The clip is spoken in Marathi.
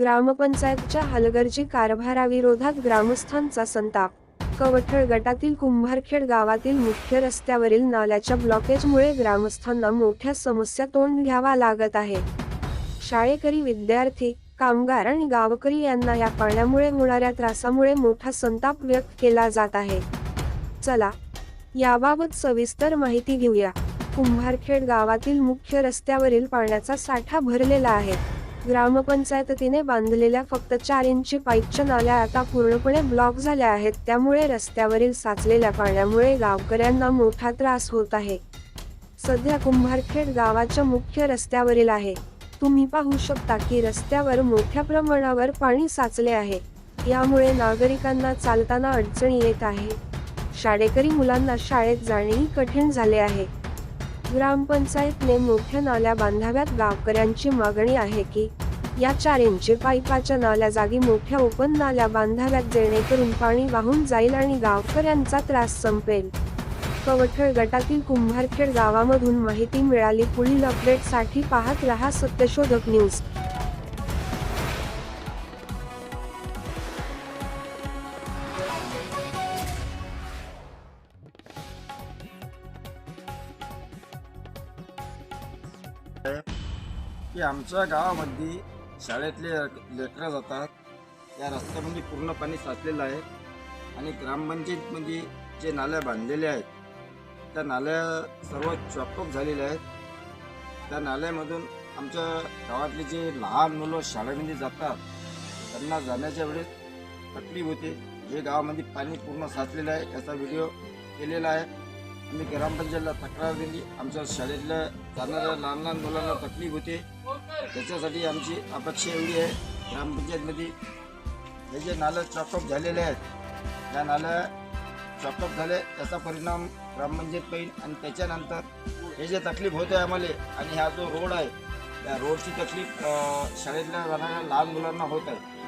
ग्रामपंचायतच्या हलगर्जी कारभाराविरोधात ग्रामस्थांचा संताप. कवठळ गटातील कुंभारखेड गावातील मुख्य रस्त्यावरील नाल्याच्या ब्लॉकेजमुळे ग्रामस्थांना मोठ्या समस्या तोंड घ्यावा लागत आहे. शाळेकरी विद्यार्थी कामगार आणि गावकरी यांना या पाण्यामुळे होणाऱ्या त्रासामुळे मोठा संताप व्यक्त केला जात आहे. चला याबाबत सविस्तर माहिती घेऊया. कुंभारखेड गावातील मुख्य रस्त्यावरील पाण्याचा साठा भरलेला आहे. ग्रामपंचायतीने बांधलेल्या फक्त चार इंची पाईपच्या नाल्या आता पूर्णपणे ब्लॉक झाल्या आहेत. त्यामुळे रस्त्यावरील साचलेल्या पाण्यामुळे गावकऱ्यांना मोठा त्रास होत आहे. सध्या कुंभारखेड गावाच्या मुख्य रस्त्यावरील आहे. तुम्ही पाहू शकता की रस्त्यावर मोठ्या प्रमाणावर पाणी साचले आहे. यामुळे नागरिकांना चालताना अडचणी येत आहे. शाळेकरी मुलांना शाळेत जाणेही कठीण झाले आहे. ग्रामपंचायतने मोठ्या नाल्या बांधाव्यात. गावकऱ्यांची मागणी आहे की या चार इंची पाईपाच्या नाल्या जागी मोठ्या ओपन नाल्या बांधाव्यात जेणेकरून पाणी वाहून जाईल आणि गावकऱ्यांचा त्रास संपेल. कवठळ गटातील कुंभारखेड गावामधून माहिती मिळाली. पुढील अपडेटसाठी पाहत रहा सत्यशोधक न्यूज. की आमच्या गावामध्ये शाळेतले लेकरं जातात. या रस्त्यामध्ये पूर्ण पाणी साचलेलं आहे. आणि ग्रामपंचायतमध्ये जे नाल्या बांधलेल्या आहेत त्या नाल्या सर्व चॉकअप झालेल्या आहेत. त्या नाल्यामधून आमच्या गावातले जे लहान मुलं शाळेमध्ये जातात त्यांना जाण्याच्या वेळेस तकलीफ होते. जे गावामध्ये पाणी पूर्ण साचलेलं आहे याचा व्हिडिओ केलेला आहे. आम्ही ग्रामपंचायतला तक्रार दिली. आमच्या शाळेतल्या जाणाऱ्या लहान लहान मुलांना तकलीफ होते. त्याच्यासाठी आमची अपेक्षा एवढी आहे ग्रामपंचायतमध्ये. हे जे नालं चॉकअप झालेले आहेत या नाल्या चॉकअप झाले त्याचा परिणाम ग्रामपंचायत पाहिजे आणि त्याच्यानंतर हे जे तकलीफ होते आम्हाला आणि हा जो रोड आहे त्या रोडची तकलीफ शाळेतल्या जाणाऱ्या लहान मुलांना होत आहे.